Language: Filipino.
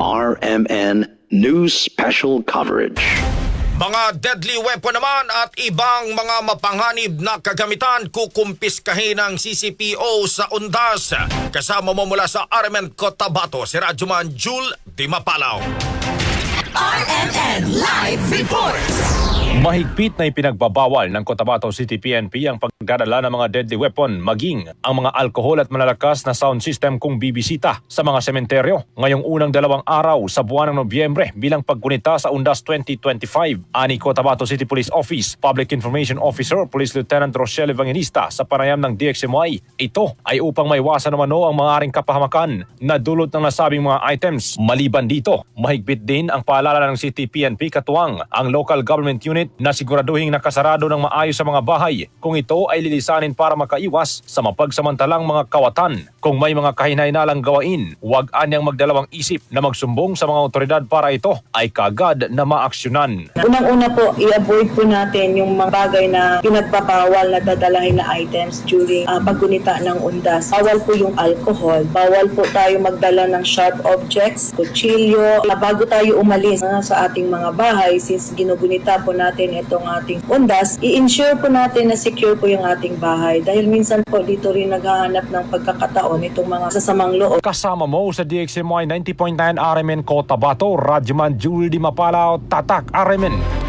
RMN News Special Coverage. Mga deadly weapon naman at ibang mga mapanganib na kagamitan kukumpiskahin ng CCPO sa Undas. Kasama mo mula sa Armen Cotabato, si Radyoman Jul Dimapalaw. RMN Live Reports. Mahigpit na ipinagbabawal ng Cotabato City PNP ang pagdadala ng mga deadly weapon maging ang mga alkohol at malalakas na sound system kung bibisita sa mga sementeryo ngayong unang dalawang araw sa buwan ng Nobyembre bilang pagkunita sa Undas 2025. Ani Cotabato City Police Office Public Information Officer Police Lieutenant Rochelle Evangelista sa panayam ng DXMY. Ito ay upang maiwasan naman ang maaring kapahamakan na dulot ng nasabing mga items. Maliban dito, mahigpit din ang paalala ng City PNP katuwang ang local government unit na siguraduhin nakasarado ng maayos sa mga bahay kung ito ay lilisanin para makaiwas sa mapagsamantalang mga kawatan. Kung may mga kahinainalang gawain, huwag anyang magdalawang isip na magsumbong sa mga otoridad para ito ay kagad na maaksyonan. Unang-una po, i-avoid po natin yung mga bagay na pinagpapawal na dadalahin na items during ah, paggunita ng undas. Bawal po yung alcohol, bawal po tayo magdala ng sharp objects, kutsilyo. Ah, bago tayo umalis ah, sa ating mga bahay, since ginugunita po natin itong ating undas, i-ensure po natin na secure po yung ating bahay. Dahil minsan po dito rin naghahanap ng pagkakataon itong mga sasamang loob. Kasama mo sa DXMY 90.9 RMN Cotabato, Radyoman Jewel Di Mapalao, Tatak RMN.